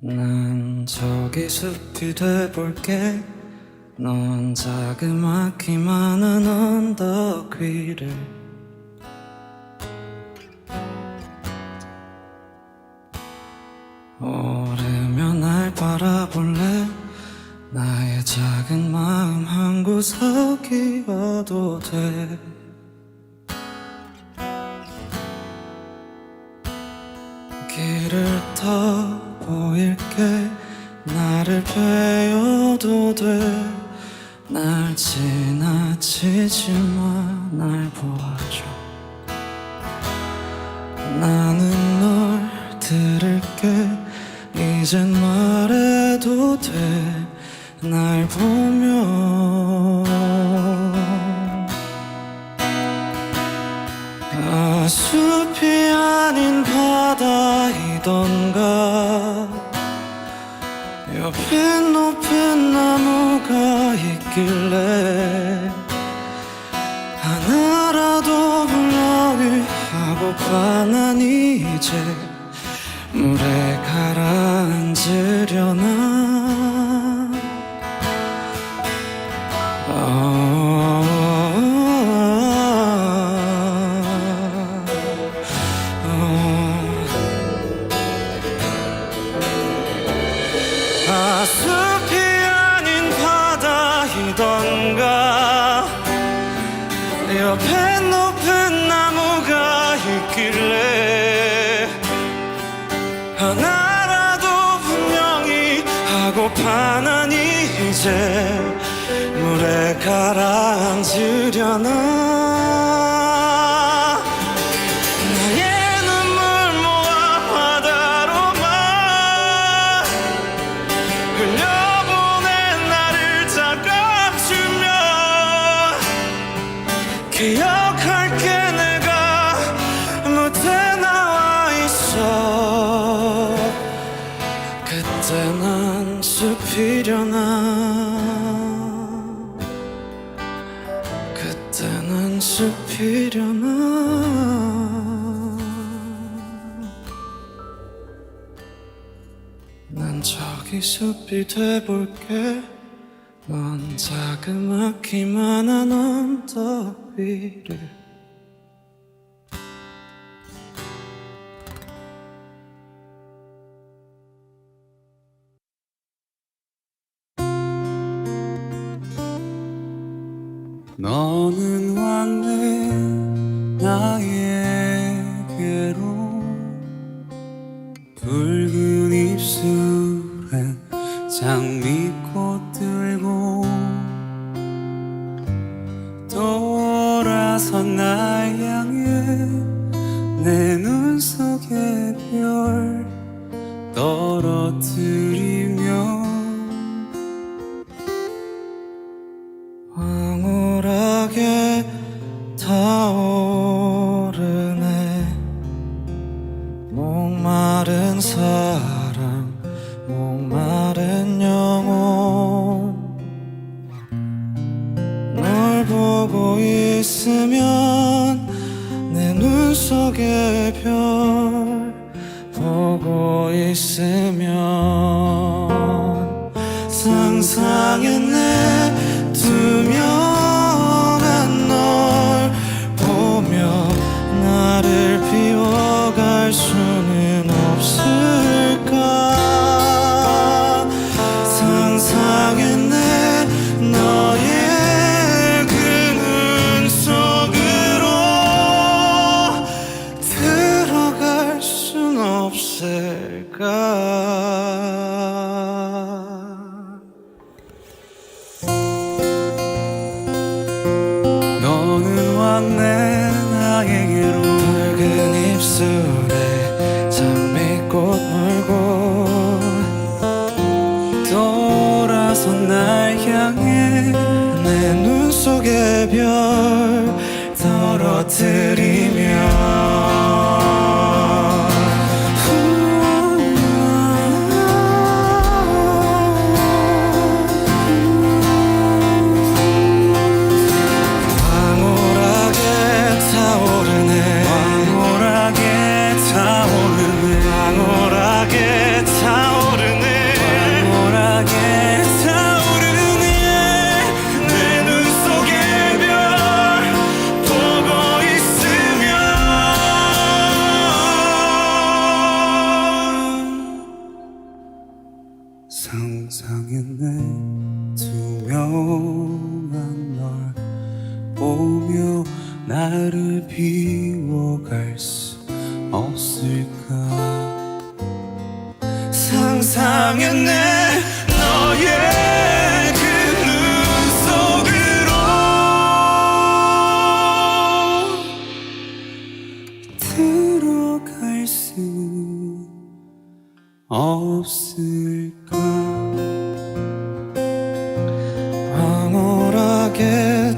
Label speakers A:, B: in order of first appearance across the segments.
A: 난 저기 숲이 돼볼게. 넌 자그마키만은 언덕 위를 나는 널 들을게. 이젠 말해도 돼날 보며 아 숲이 아닌 바다이던가. 옆에 높은 나무가 있길래 아파 난 이제 물에 가라앉으려나? 아, 아, 아. 아, 숲이 아닌 바다이던가. 옆에 높 물에 가라앉으려나? 기슭이 돼볼게. 넌 자그맣기만 한 언덕 위를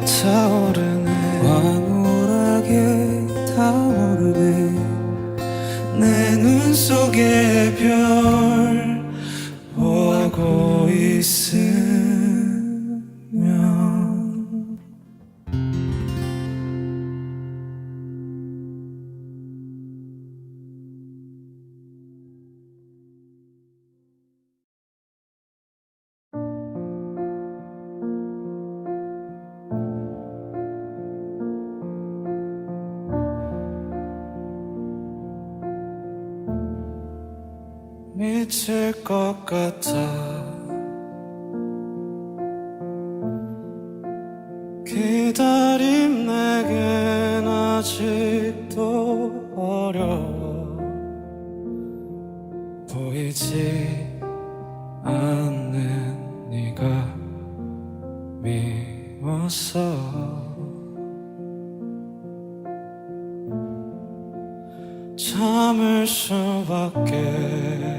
A: 차오르네. 과몰하게 타오르네. 내 눈 속의 별. 있을 것 같아. 기다림 내겐 아직도 어려워. 보이지 않는 네가 미워서. 잠을 수밖에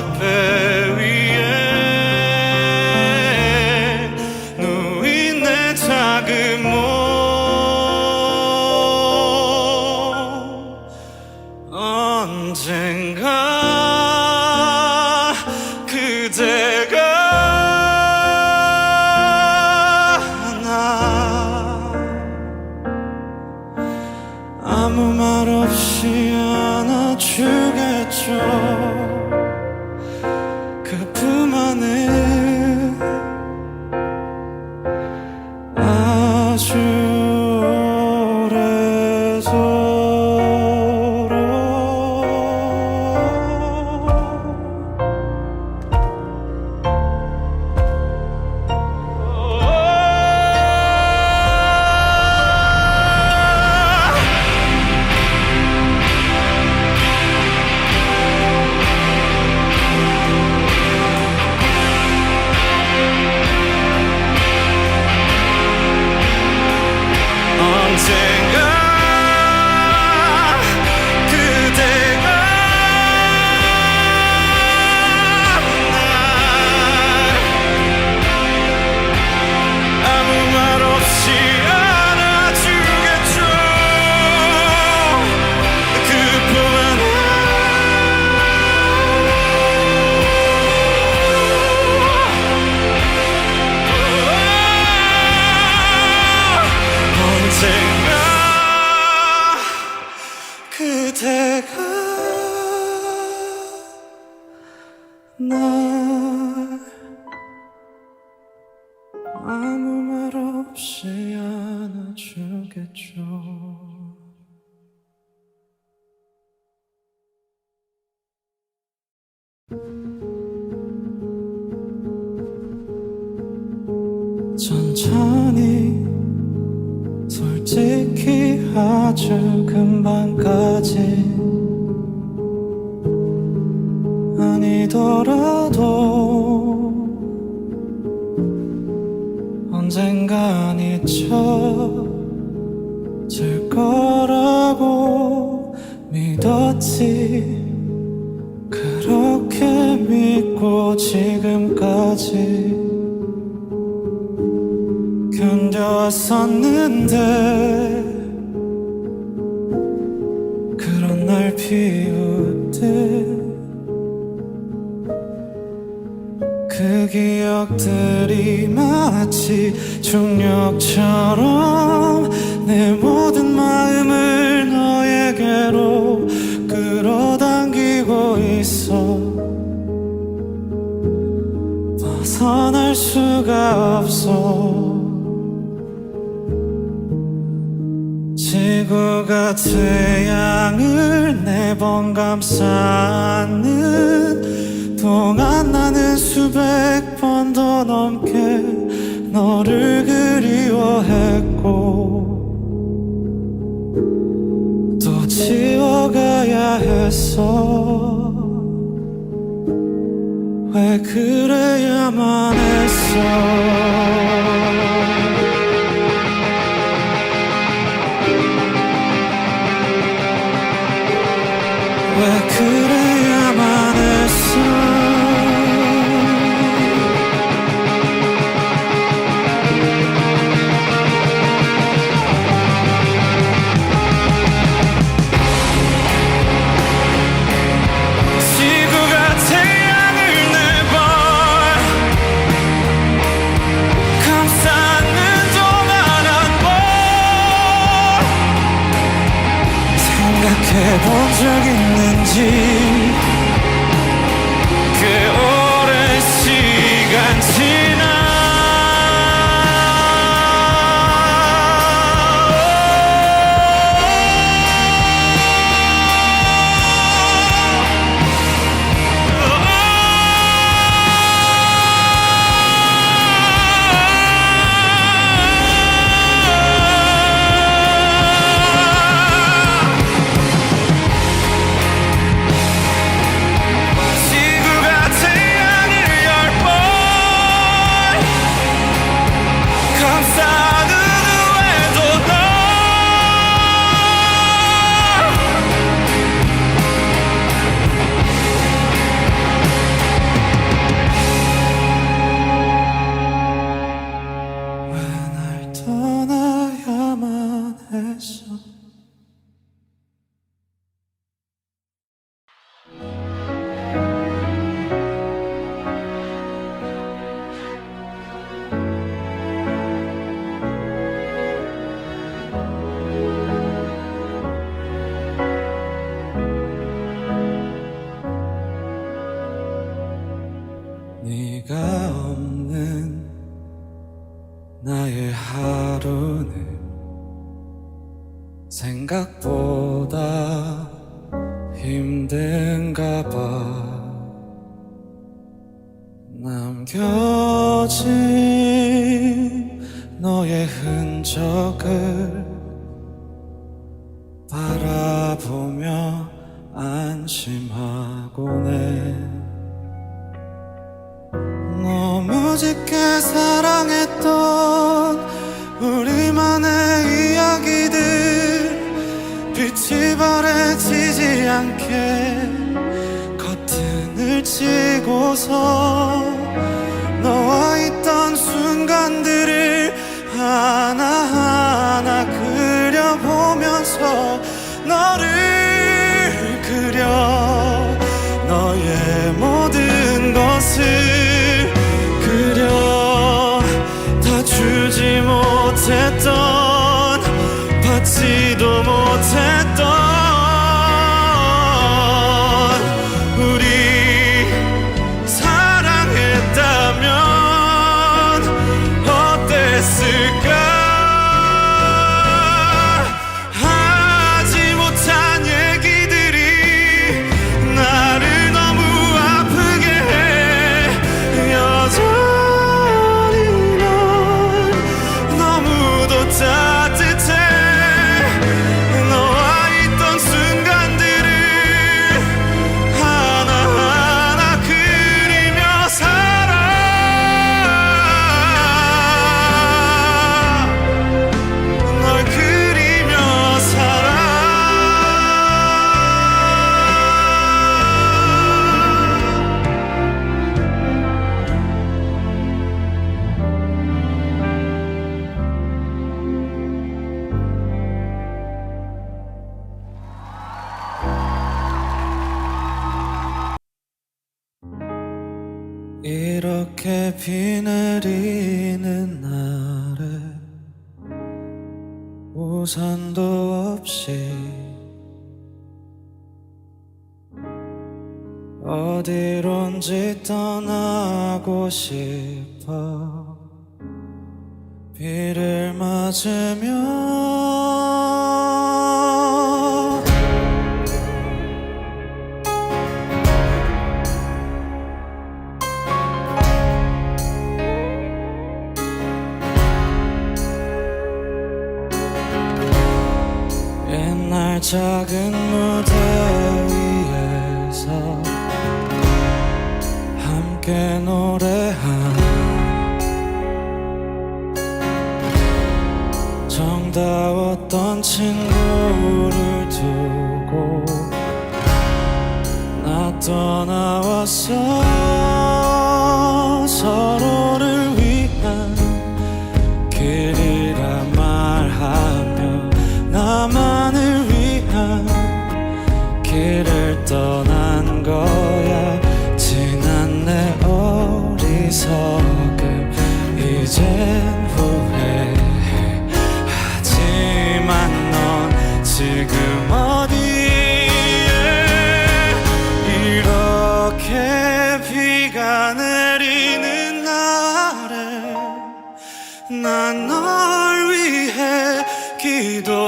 A: darkness. 지금까지 견뎌왔었는데 그런 날 비울 듯그 기억들이 마치 중력처럼 없어. 지구가 태양을 네 번 감싸는 동안 나는 수백 번 더 넘게 너를 그리워했고 또 지워가야 했어. 왜 그래야만 했 어 떠나 안심하곤 해 너무 짙게 사랑했던 우리만의 이야기들 빛이 바래지지 않게 커튼을 치고서 너와 있던 순간들을 하나하나 그려보면서 이렇게 비 내리는 날에 우산도 없이 어디론지 떠나고 싶어. 비를 맞으며 작은 무대 위에서 함께 노래한 정다웠던 친구를 두고 나 떠나왔어.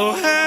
A: Oh.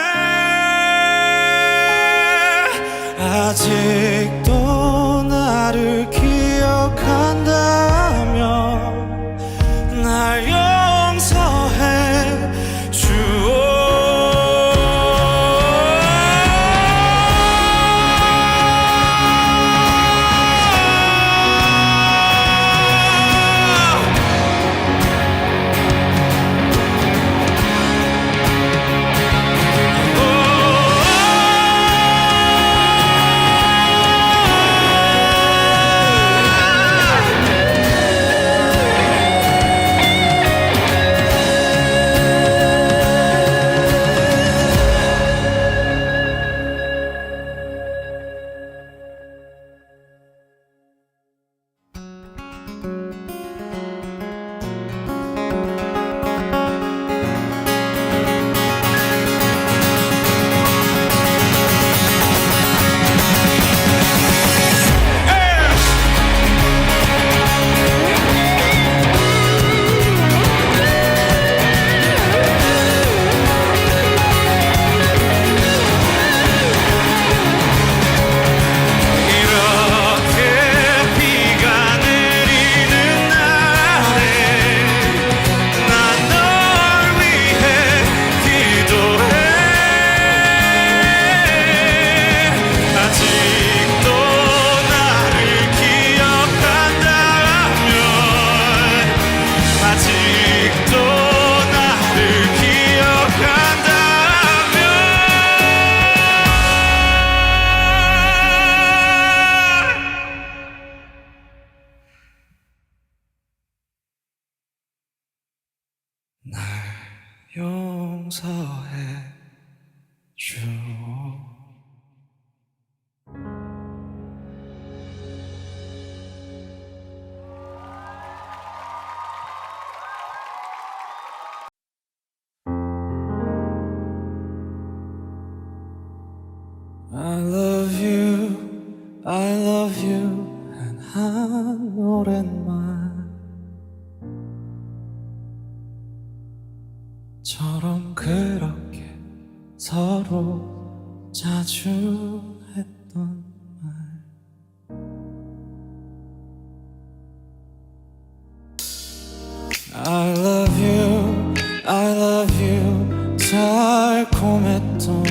A: 달콤했던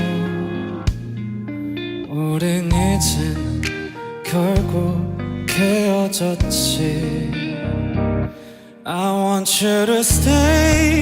A: 우린 이젠 결국 헤어졌지. I want you to stay.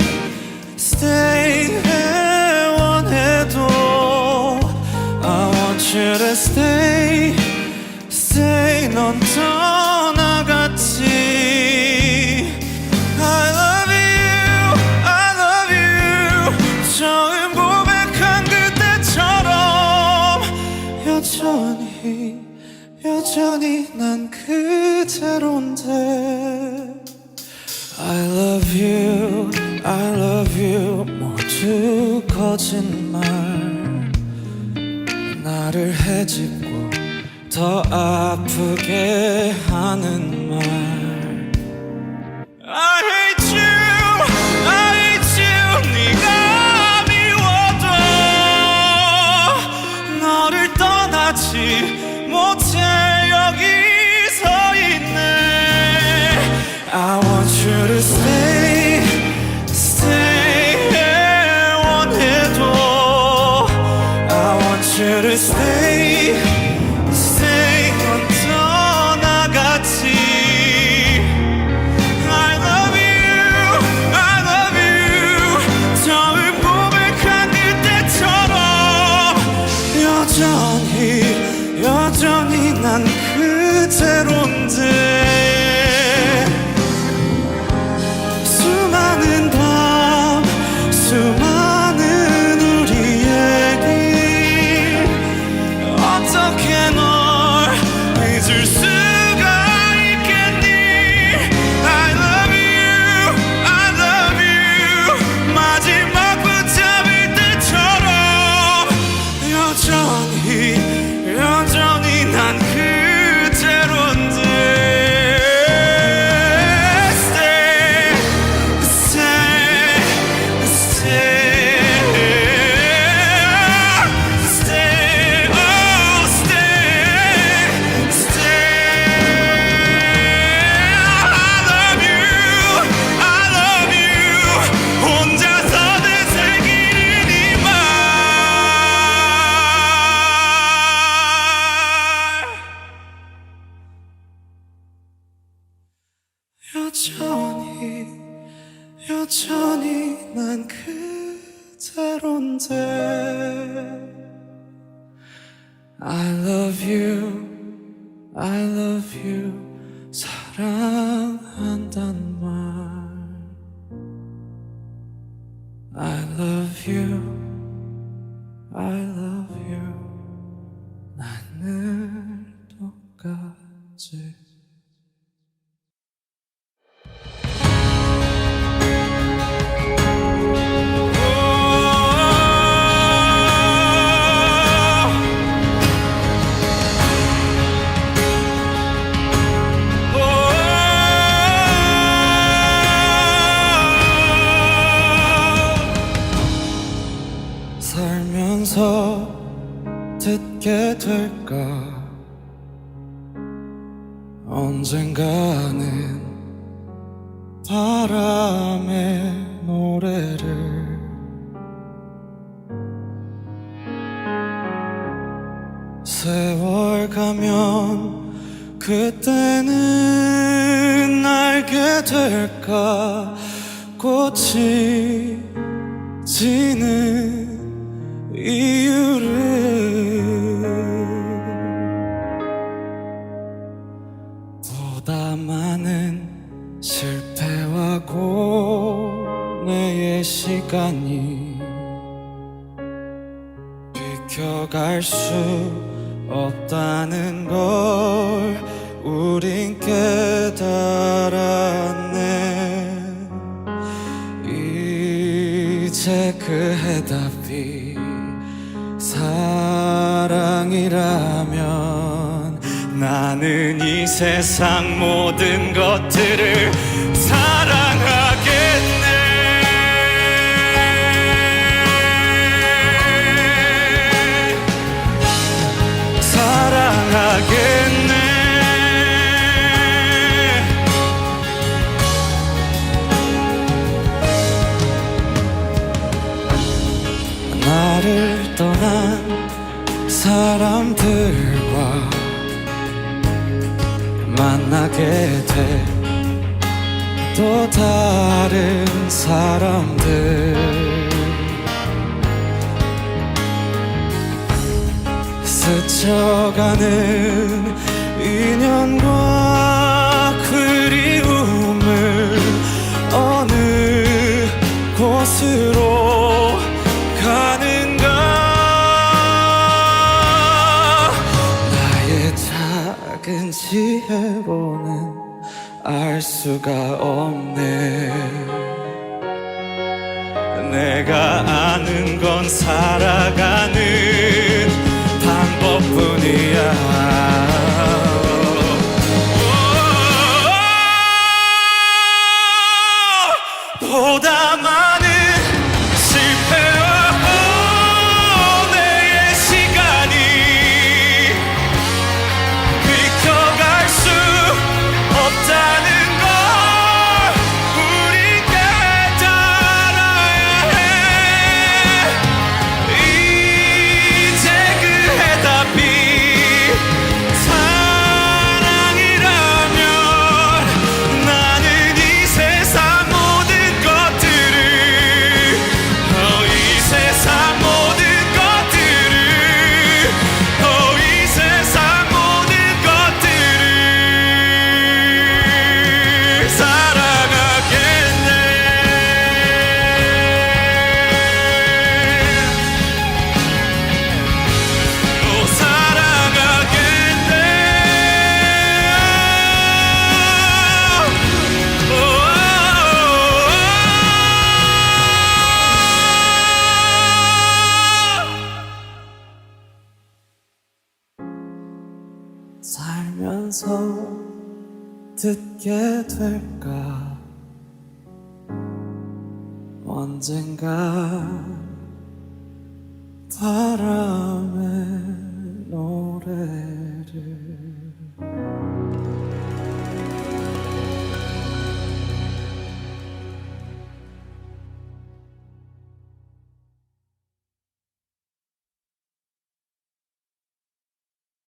A: 수 거짓말 나를 해집고 더 아프게 하는 말. 여전히 난 그대로 늘 and God. 나는 실패와 고뇌의 시간이 비켜갈 수 없다는 걸 우린 깨달았네. 이제 그 해답이 사랑이라 나는 이 세상 모든 것들을 사랑하겠네. 나를 떠난 사람들과 만나게 될 또 다른 사람들. 스쳐가는 인연과 그리움을 어느 곳으로 이렇게로는 알 수가 없네. 내가 아는 건 살아가는 방법뿐이야.